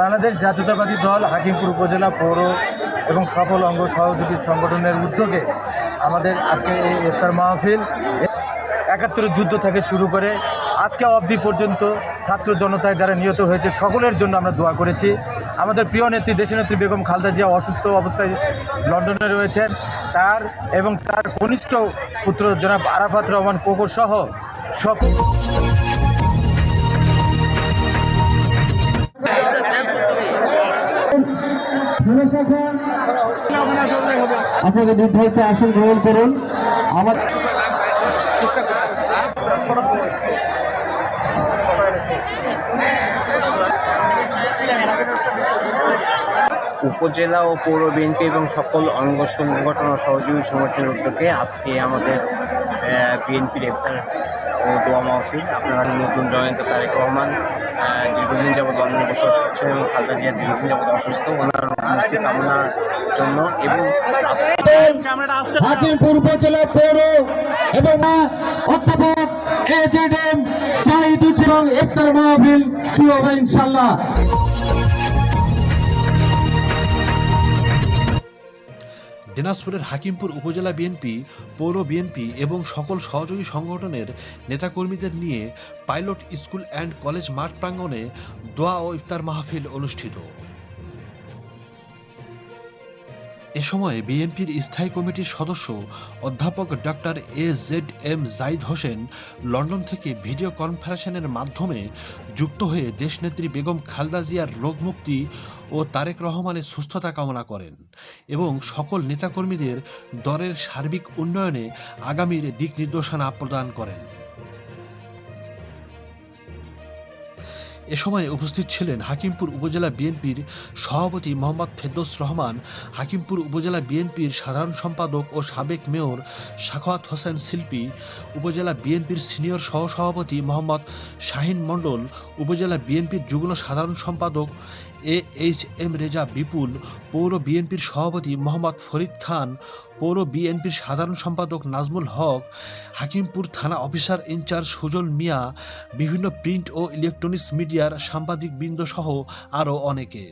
বাংলাদেশ জাতীয়তাবাদী দল হাকিমপুর উপজেলা পৌর এবং সকল অঙ্গ সহযোগী সংগঠনের উদ্যোগে আমাদের আজকে এই ইফতার মাহফিল একাত্তর যুদ্ধ থেকে শুরু করে আজকে অবধি পর্যন্ত ছাত্র জনতায় যারা নিহত হয়েছে, সকলের জন্য আমরা দোয়া করেছি। আমাদের প্রিয় নেত্রী দেশনেত্রী বেগম খালদা জিয়া অসুস্থ অবস্থায় লন্ডনে রয়েছেন। তার এবং তার কনিষ্ঠ পুত্র জনাব আরাফাত রহমান কোকর সহ সকল আপনাদের নির্ধারিত আসন গ্রহণ করুন। আমার উপজেলা ও পৌর বিএনপি এবং সকল অঙ্গ সংগঠন ও সহযোগী সংগঠনের উদ্যোগে আজকে আমাদের বিএনপির ইফতার ও দোয়া মাহফিল। আপনারা নতুন জয়ন্ত তারেক রহমান আহ, দীর্ঘদিন যাবৎ লন্ডনে বসবাস করছেন এবং খালেদা জিয়া দীর্ঘদিন যাবৎ অসুস্থ ওনার মুক্তি কামনার জন্য এবং হাকিমপুর উপজেলা পৌর এবং অধ্যাপক এ জেড এম জাহিদ এবং ইফতার মাহফিল শুরু হবে ইনশাল্লাহ দিনাজপুরের হাকিমপুর উপজেলা বিএনপি, পৌর বিএনপি এবং সকল সহযোগী সংগঠনের নেতাকর্মীদের নিয়ে পাইলট স্কুল অ্যান্ড কলেজ মাঠ প্রাঙ্গণে দোয়া ও ইফতার মাহফিল অনুষ্ঠিত। এ সময় বিএনপির স্থায়ী কমিটির সদস্য অধ্যাপক doctor A Z M Zaid Hossain London video video কনফারেন্সের মাধ্যমে যুক্ত হয়ে দেশনেত্রী বেগম খালদা জিয়ার রোগমুক্তি ও তারেক রহমানের সুস্থতা কামনা করেন এবং সকল নেতাকর্মীদের দলের সার্বিক উন্নয়নে আগামীর দিক নির্দেশনা প্রদান করেন। এ সময় উপস্থিত ছিলেন হাকিমপুর উপজেলা বিএনপির সভাপতি মোহাম্মদ ফেরদৌস রহমান, হাকিমপুর উপজেলা বিএনপির সাধারণ সম্পাদক ও সাবেক মেয়র সাখাওয়াত হোসেন শিল্পী উপজেলা বিএনপির সিনিয়র সহসভাপতি মোহাম্মদ শাহিন মণ্ডল, উপজেলা বিএনপির যুগ্ম সাধারণ সম্পাদক A H M Reza Bipul, পৌর বিএনপির সভাপতি মোহাম্মদ ফরিদ খান, পৌর বিএনপির সাধারণ সম্পাদক নাজমুল হক, হাকিমপুর থানা অফিসার ইনচার্জ সুজন মিয়া, বিভিন্ন প্রিন্ট ও ইলেকট্রনিক্স মিডিয়ার সাংবাদিক বৃন্দ সহ আরও অনেকে।